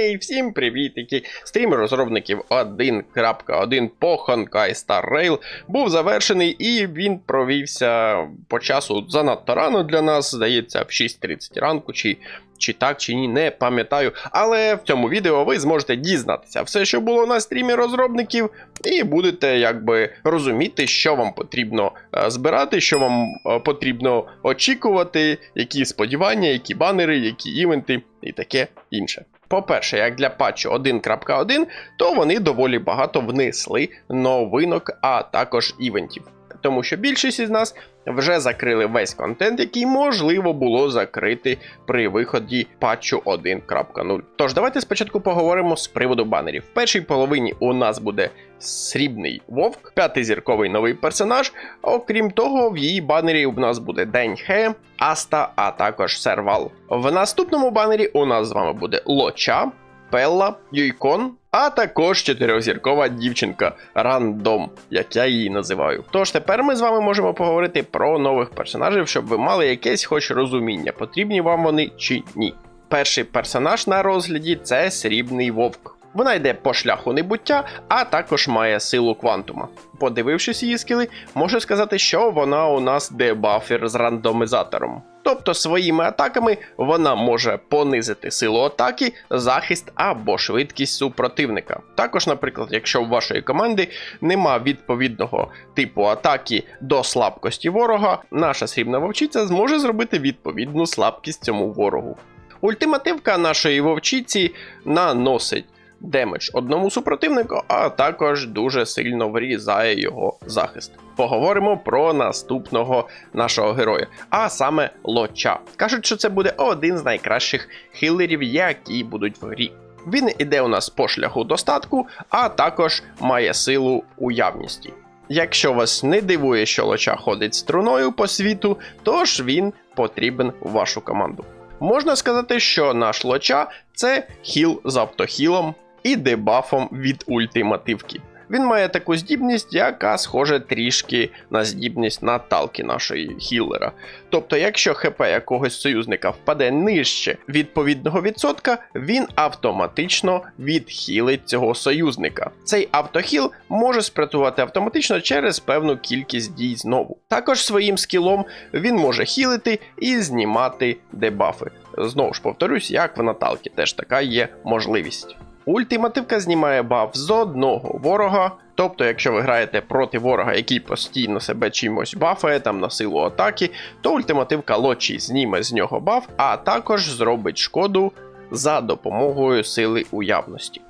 Гей, всім привітики! Стрім розробників 1.1 по Honkai Star Rail був завершений і він провівся по часу занадто рано для нас, здається, в 6.30 ранку, чи, чи так, чи ні, не пам'ятаю. Але в цьому відео ви зможете дізнатися все, що було на стрімі розробників, і будете якби розуміти, що вам потрібно е, збирати, що вам е, потрібно очікувати, які сподівання, які банери, які івенти і таке інше. По-перше, як для патчу 1.1, то вони доволі багато внесли новинок, а також івентів. Тому що більшість із нас вже закрили весь контент, який можливо було закрити при виході патчу 1.0. Тож давайте спочатку поговоримо з приводу банерів. В першій половині у нас буде срібний вовк, п'ятизірковий новий персонаж. Окрім того, в її банері у нас буде День Хе, Аста, а також Сервал. В наступному банері у нас з вами буде Лоча, Пелла, Юйкон, а також чотирьохзіркова дівчинка Рандом, як я її називаю. Тож тепер ми з вами можемо поговорити про нових персонажів, щоб ви мали якесь хоч розуміння, потрібні вам вони чи ні. Перший персонаж на розгляді це срібний вовк. Вона йде по шляху небуття, а також має силу квантума. Подивившись її скіли, можу сказати, що вона у нас дебафер з рандомізатором. Тобто своїми атаками вона може понизити силу атаки, захист або швидкість супротивника. Також, наприклад, якщо в вашої команди нема відповідного типу атаки до слабкості ворога, наша срібна вовчиця зможе зробити відповідну слабкість цьому ворогу. Ультимативка нашої вовчиці наносить демедж одному супротивнику, а також дуже сильно врізає його захист. Поговоримо про наступного нашого героя, а саме Лоча. Кажуть, що це буде один з найкращих хілерів, які будуть в грі. Він іде у нас по шляху достатку, а також має силу уявності. Якщо вас не дивує, що лоча ходить струною по світу, то ж він потрібен в вашу команду. Можна сказати, що наш лоча це хіл з автохілом і дебафом від ультимативки. Він має таку здібність, яка схожа трішки на здібність Наталки нашої хілера. Тобто, якщо ХП якогось союзника впаде нижче відповідного відсотка, він автоматично відхилить цього союзника. Цей автохіл може спрацювати автоматично через певну кількість дій знову. Також своїм скілом він може хілити і знімати дебафи. Знову ж повторюсь, як в Наталки, теж така є можливість. Ультимативка знімає баф з одного ворога. Тобто, якщо ви граєте проти ворога, який постійно себе чимось бафає, там на силу атаки, то ультимативка лочі зніме з нього баф, а також зробить шкоду за допомогою сили уявності.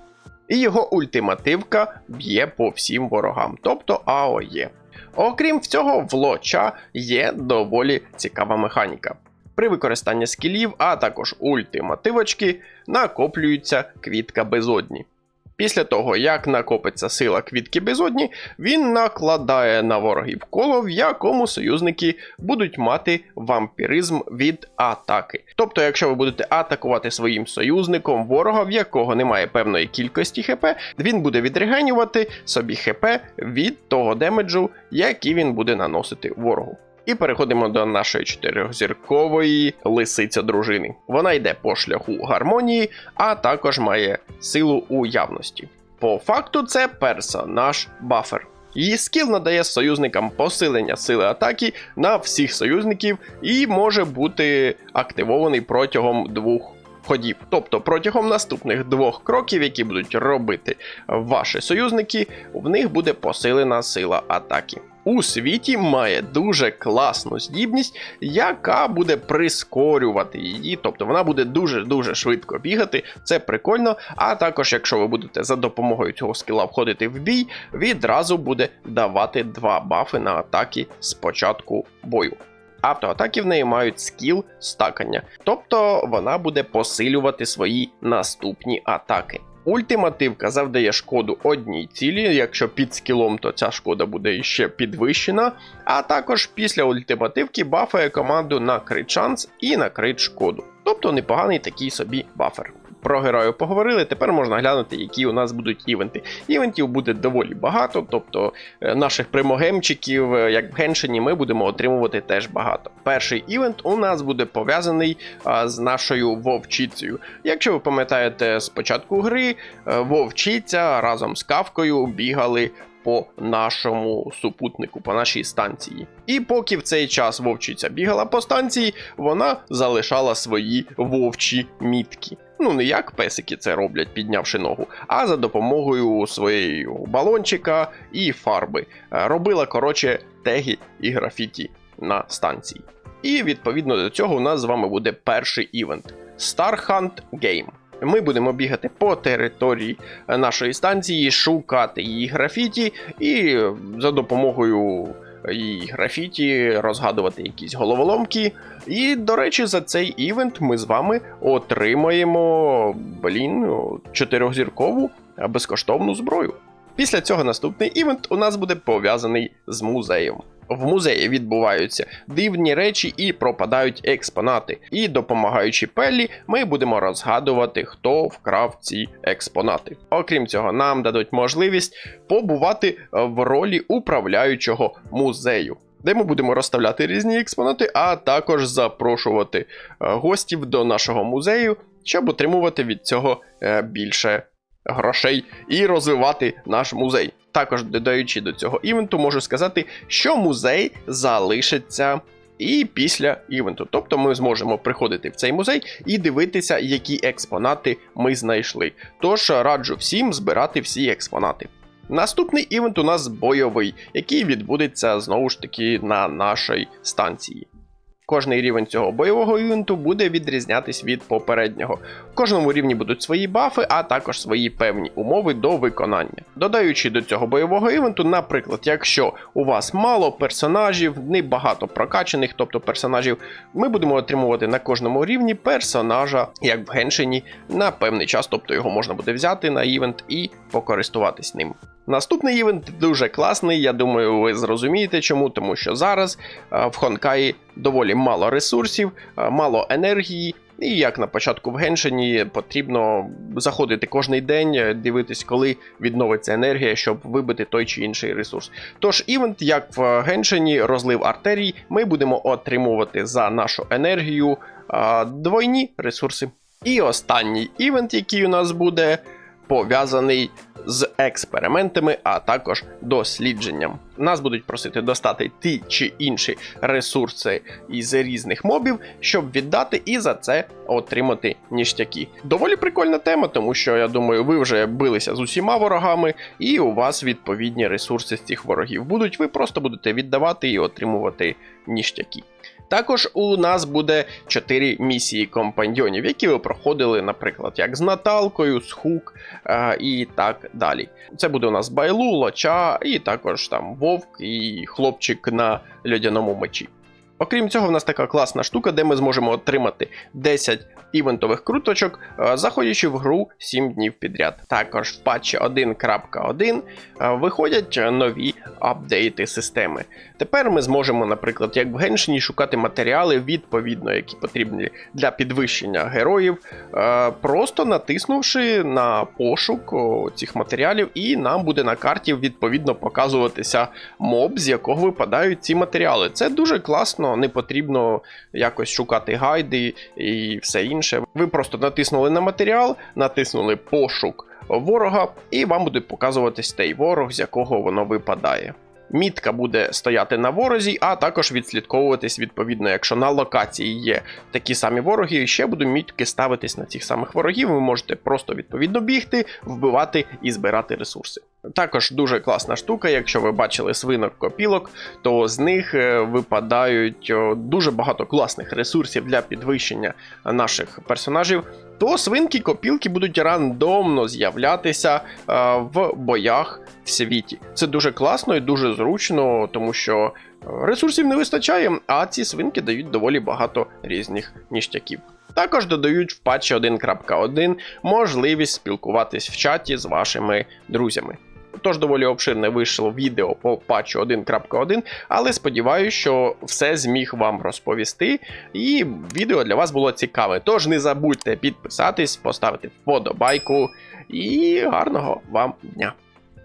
І його ультимативка б'є по всім ворогам, тобто АОЄ. Окрім цього, в лоча є доволі цікава механіка. При використанні скілів, а також ультимативочки, накоплюється квітка безодні. Після того, як накопиться сила квітки безодні, він накладає на ворогів коло, в якому союзники будуть мати вампіризм від атаки. Тобто, якщо ви будете атакувати своїм союзником ворога, в якого немає певної кількості ХП, він буде відрегенювати собі ХП від того демеджу, який він буде наносити ворогу. І переходимо до нашої чотирьохзіркової лисиця дружини. Вона йде по шляху гармонії, а також має силу уявності. По факту, це персонаж бафер. Її скіл надає союзникам посилення сили атаки на всіх союзників і може бути активований протягом двох ходів. Тобто протягом наступних двох кроків, які будуть робити ваші союзники, в них буде посилена сила атаки. У світі має дуже класну здібність, яка буде прискорювати її, тобто вона буде дуже-дуже швидко бігати, це прикольно. А також, якщо ви будете за допомогою цього скіла входити в бій, відразу буде давати два бафи на атаки з початку бою. Автоатаки в неї мають скіл стакання, тобто вона буде посилювати свої наступні атаки. Ультимативка завдає шкоду одній цілі, якщо під скілом, то ця шкода буде ще підвищена. А також після ультимативки бафає команду на крит шанс і на крит шкоду. Тобто непоганий такий собі бафер. Про героїв поговорили. Тепер можна глянути, які у нас будуть івенти. Івентів буде доволі багато, тобто е, наших примогемчиків, е, як в Геншині, ми будемо отримувати теж багато. Перший івент у нас буде пов'язаний з нашою вовчицею. Якщо ви пам'ятаєте з початку гри, е, вовчиця разом з кавкою бігали по нашому супутнику, по нашій станції. І поки в цей час вовчиця бігала по станції, вона залишала свої вовчі мітки. Ну, не як песики це роблять, піднявши ногу, а за допомогою своєї балончика і фарби. Е, Робила, коротше, теги і графіті на станції. І відповідно до цього у нас з вами буде перший івент Star Hunt Game. Ми будемо бігати по території е, нашої станції, шукати її графіті, і е, за допомогою її графіті розгадувати якісь головоломки. І, до речі, за цей івент ми з вами отримаємо, блін, чотирьохзіркову е, безкоштовну зброю. Після цього наступний івент у нас буде пов'язаний з музеєм. В музеї відбуваються дивні речі і пропадають експонати. І допомагаючи Пеллі, ми будемо розгадувати, хто вкрав ці експонати. Окрім цього, нам дадуть можливість побувати в ролі управляючого музею. Де ми будемо розставляти різні експонати, а також запрошувати е, гостів до нашого музею, щоб отримувати від цього е, більше грошей і розвивати наш музей. Також додаючи до цього івенту, можу сказати, що музей залишиться і після івенту. Тобто ми зможемо приходити в цей музей і дивитися, які експонати ми знайшли. Тож раджу всім збирати всі експонати. Наступний івент у нас бойовий, який відбудеться знову ж таки на нашій станції. Кожний рівень цього бойового івенту буде відрізнятись від попереднього. В кожному рівні будуть свої бафи, а також свої певні умови до виконання. Додаючи до цього бойового івенту, наприклад, якщо у вас мало персонажів, не багато прокачаних, тобто персонажів, ми будемо отримувати на кожному рівні персонажа, як в Геншині, на певний час, тобто його можна буде взяти на івент і покористуватись ним. Наступний івент дуже класний. Я думаю, ви зрозумієте чому, тому що зараз е, в Хонкаї доволі мало ресурсів, е, мало енергії. І як на початку в Геншині потрібно заходити кожний день, е, дивитись, коли відновиться енергія, щоб вибити той чи інший ресурс. Тож івент, як в Геншині, розлив артерій, ми будемо отримувати за нашу енергію е, двойні ресурси. І останній івент, який у нас буде, пов'язаний з експериментами, а також дослідженням. Нас будуть просити достати ті чи інші ресурси із різних мобів, щоб віддати і за це отримати ніштяки. Доволі прикольна тема, тому що я думаю, ви вже билися з усіма ворогами, і у вас відповідні ресурси з цих ворогів будуть. Ви просто будете віддавати і отримувати ніштяки. Також у нас буде 4 місії компаньйонів, які ви проходили, наприклад, як з Наталкою, з Хук е, і так далі. Це буде у нас Байлу, Лоча, і також там Вовк і хлопчик на льодяному мечі. Окрім цього, в нас така класна штука, де ми зможемо отримати 10 івентових круточок, е, заходячи в гру 7 днів підряд. Також в патчі 1.1 е, виходять нові апдейти системи. Тепер ми зможемо, наприклад, як в Геншині, шукати матеріали відповідно, які потрібні для підвищення героїв, е, просто натиснувши на пошук цих матеріалів, і нам буде на карті відповідно показуватися моб, з якого випадають ці матеріали. Це дуже класно, не потрібно якось шукати гайди і все інше. Ви просто натиснули на матеріал, натиснули пошук ворога, і вам буде показуватись той ворог, з якого воно випадає. Мітка буде стояти на ворозі, а також відслідковуватись відповідно, якщо на локації є такі самі вороги, ще будуть мітки ставитись на цих самих ворогів. Ви можете просто відповідно бігти, вбивати і збирати ресурси. Також дуже класна штука, якщо ви бачили свинок копілок, то з них е, випадають дуже багато класних ресурсів для підвищення наших персонажів. То свинки копілки будуть рандомно з'являтися е, в боях світі. Це дуже класно і дуже зручно, тому що е, ресурсів не вистачає, а ці свинки дають доволі багато різних ніштяків. Також додають в патчі 1.1 можливість спілкуватись в чаті з вашими друзями. Тож доволі обширне вийшло відео по патчу 1.1, але сподіваюся, що все зміг вам розповісти, і відео для вас було цікаве. Тож не забудьте підписатись, поставити вподобайку і гарного вам дня!